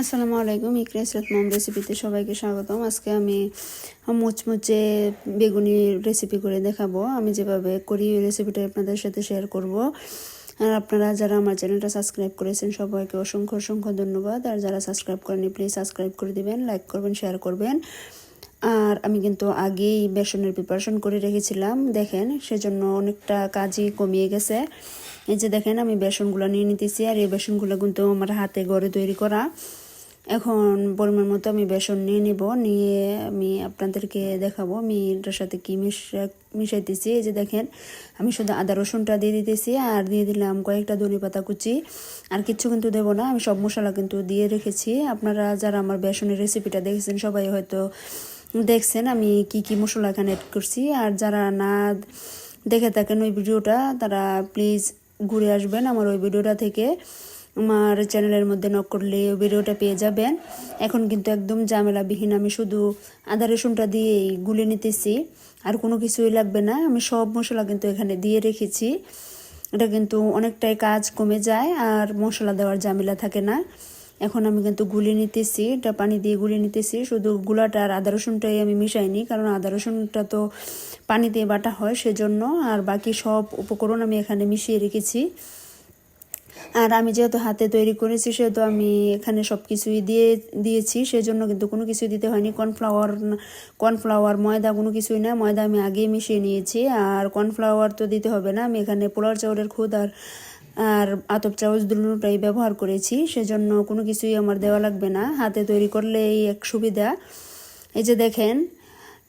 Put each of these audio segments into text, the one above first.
আসসালামু আলাইকুম ইকরাস রত্নম রেসিপিতে সবাইকে স্বাগতম। আজকে আমি মুচমুচে বেগুনি রেসিপি করে দেখাবো। আমি যেভাবে করি ওই রেসিপিটা আপনাদের সাথে শেয়ার করব। আর আপনারা যারা আমার চ্যানেলটা সাবস্ক্রাইব করেছেন, সবাইকে অসংখ্য অসংখ্য ধন্যবাদ। আর যারা সাবস্ক্রাইব করেনি প্লিজ সাবস্ক্রাইব করে দিবেন লাইক করবেন শেয়ার করবেন। আর আমি কিন্তু আগেই বেসনের প্রিপারেশন করে রেখেছিলাম। দেখেন, সেজন্য অনেকটা কাজই কমিয়ে গেছে। এই যে দেখেন, আমি বেসনগুলো নিয়ে নিতেছি। আর এই বেসনগুলো কিন্তু আমার হাতে গড়ে তৈরি করা। এখন পরিমাণ মতো আমি বেসন নিয়ে নিব, নিয়ে আমি আপনাদেরকে দেখাবো। আমি এটার সাথে কি মিশা, মিশাইতেছি, এই যে দেখেন, আমি শুধু আদা রসুনটা দিয়ে দিতেছি আর দিয়ে দিলাম কয়েকটা ধনে পাতা কুচি। আর কিছু কিন্তু দেবো না, আমি সব মশলা কিন্তু দিয়ে রেখেছি। আপনারা যারা আমার বেসনের রেসিপিটা দেখেছেন, সবাই হয়তো দেখছেন আমি কি কি মশলা এখানে অ্যাড করছি। আর যারা না দেখে থাকেন ওই ভিডিওটা, তারা প্লিজ ঘুরে আসবেন আমার ওই ভিডিওটা থেকে। আমার চ্যানেলের মধ্যে নক করলে ভিডিওটা পেয়ে যাবেন। এখন কিন্তু একদম ঝামেলাবিহীন। আমি শুধু আদা রসুনটা দিয়েই গুলে নিতেছি। আর কোনো কিছুই লাগবে না। আমি সব মশলা কিন্তু এখানে দিয়ে রেখেছি। এটা কিন্তু অনেকটাই কাজ কমে যায় আর মশলা দেওয়ার ঝামেলা থাকে না। এখন আমি কিন্তু গুলে নিতেছি। এটা পানি দিয়ে গুলে নিতেছি। শুধু গুলাটা আর আদা রসুনটাই আমি মিশাইনি। কারণ আদা রসুনটা তো পানি দিয়ে বাটা হয় সেজন্য। আর বাকি সব উপকরণ আমি এখানে মিশিয়ে রেখেছি। আর আমি যেহেতু হাতে তৈরি করেছি, সেহেতু আমি এখানে সব কিছুই দিয়ে, দিয়েছি। সেজন্য কিন্তু কোনো কিছুই দিতে হয়নি। কর্নফ্লাওয়ার কর্নফ্লাওয়ার, ময়দা কোনো কিছুই না। ময়দা আমি আগেই মিশিয়ে নিয়েছি। আর কর্নফ্লাওয়ার তো দিতে হবে না। আমি এখানে পোলার চাউলের খুদ আর আর আতপ চাউচ দুটোটাই ব্যবহার করেছি। সেজন্য কোনো কিছুই আমার দেওয়া লাগবে না। হাতে তৈরি করলে এই এক সুবিধা। এই যে দেখেন,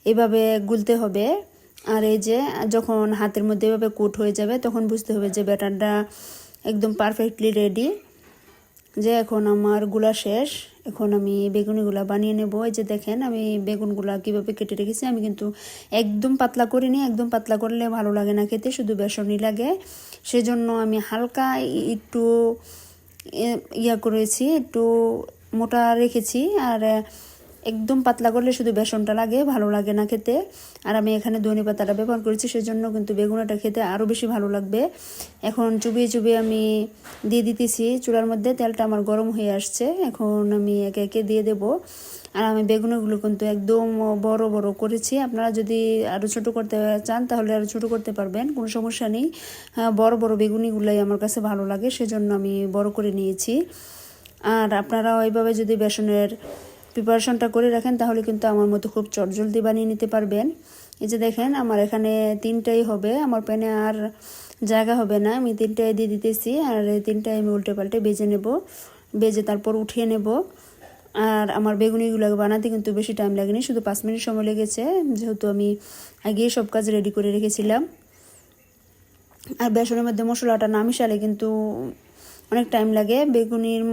এভাবে গুলতে হবে। আর এই যে যখন হাতের মধ্যে এভাবে কোট হয়ে যাবে, তখন বুঝতে হবে যে ব্যাটারটা একদম পারফেক্টলি রেডি যে এখন আমারগুলা শেষ। এখন আমি বেগুনিগুলা বানিয়ে নেব। এই যে দেখেন, আমি বেগুনগুলা কীভাবে কেটে রেখেছি, আমি কিন্তু একদম পাতলা করিনি। একদম পাতলা করলে ভালো লাগে না খেতে, শুধু বেসনই লাগে। সেজন্য আমি হালকা একটু ইয়া করেছি, একটু মোটা রেখেছি। আর একদম পাতলা করলে শুধু বেসনটা লাগে, ভালো লাগে না খেতে। আর আমি এখানে ধনে পাতাটা ব্যবহার করেছি, সেজন্য কিন্তু বেগুনাটা খেতে আরও বেশি ভালো লাগবে। এখন চুবিয়ে চুবিয়ে আমি দিয়ে দিতেছি, চুলার মধ্যে তেলটা আমার গরম হয়ে আসছে, এখন আমি একে একে দিয়ে দেব। আর আমি বেগুনগুলো কিন্তু একদম বড় বড় করেছি, আপনারা যদি আরও ছোট করতে চান তাহলে আরও ছোট করতে পারবেন, কোনো সমস্যা নেই। বড় বড় বেগুনিগুলোই আমার কাছে ভালো লাগে, সেজন্য আমি বড় করে নিয়েছি। আর আপনারা ওইভাবে যদি বেসনের প্রিপারেশনটা করে রাখেন, তাহলে কিন্তু আমার মতো খুব চটজলদি বানিয়ে নিতে পারবেন। এই যে দেখেন, আমার এখানে তিনটাই হবে, আমার প্যানে আর জায়গা হবে না, আমি তিনটাই দিয়ে দিতেছি, আর এই তিনটাই আমি উল্টে পাল্টে বেজে নেব, বেজে তারপর উঠিয়ে নেব। আর আমার বেগুনিগুলো বানাতে কিন্তু বেশি টাইম লাগেনি, শুধু পাঁচ মিনিট সময় লেগেছে, যেহেতু আমি আগেই সব কাজ রেডি করে রেখেছিলাম। আর বেসনের মধ্যে মশলাটা না মিশালে কিন্তু অনেক টাইম লাগে। বেগুনির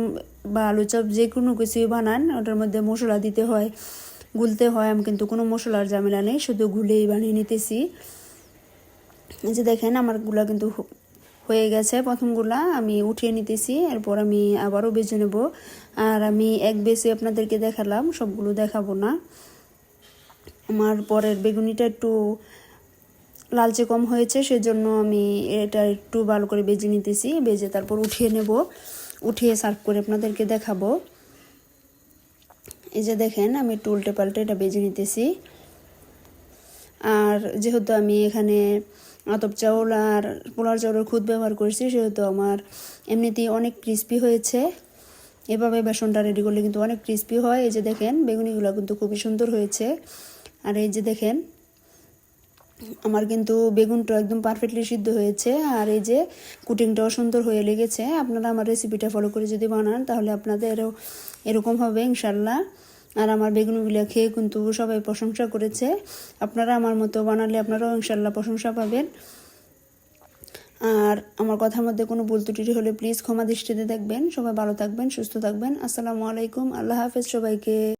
বা আলু চপ যে কোনো কিছুই বানান, ওটার মধ্যে মশলা দিতে হয়, গুলতে হয়। আমি কিন্তু কোনো মশলার ঝামেলা নেই, শুধু গুলেই বানিয়ে নিতেছি। যে দেখেন, আমারগুলা কিন্তু হয়ে গেছে। প্রথমগুলা আমি উঠিয়ে নিতেছি, এরপর আমি আবারও বেছে নেব। আর আমি এক বেশি আপনাদেরকে দেখালাম, সবগুলো দেখাবো না। আমার পরের বেগুনিটা একটু লালচে কম হয়েছে, সেজন্য আমি এটা একটু ভালো করে বেজে নিতেছি। বেজে তারপর উঠিয়ে নেব। উঠিয়ে সার্ভ করে আপনাদেরকে দেখাবো। এই যে দেখেন, আমি একটু উল্টে পাল্টে এটা বেজে নিতেছি। আর যেহেতু আমি এখানে আতপ চাউল আর পোলার চাউলের খুদ ব্যবহার করেছি, সেহেতু আমার এমনিতেই অনেক ক্রিস্পি হয়েছে। এভাবে বেসনটা রেডি করলে কিন্তু অনেক ক্রিস্পি হয়। এই যে দেখেন, বেগুনিগুলো কিন্তু খুবই সুন্দর হয়েছে। আর এই যে দেখেন আমার কিন্তু বেগুনটা একদম পারফেক্টলি সিদ্ধ হয়েছে। আর এই যে কুটিংটাও সুন্দর হয়ে লেগেছে। আপনারা আমার রেসিপিটা ফলো করে যদি বানান, তাহলে আপনাদেরও এরকম হবে ইনশাল্লাহ আর আমার বেগুনগুলো খেয়ে কিন্তু সবাই প্রশংসা করেছে। আপনারা আমার মতো বানালে আপনারাও ইনশাল্লাহ প্রশংসা পাবেন। আর আমার কথার মধ্যে কোনো ভুল ত্রুটি হলে প্লিজ ক্ষমা দৃষ্টিতে দেখবেন। সবাই ভালো থাকবেন, সুস্থ থাকবেন। আসসালামু আলাইকুম। আল্লাহ হাফেজ সবাইকে।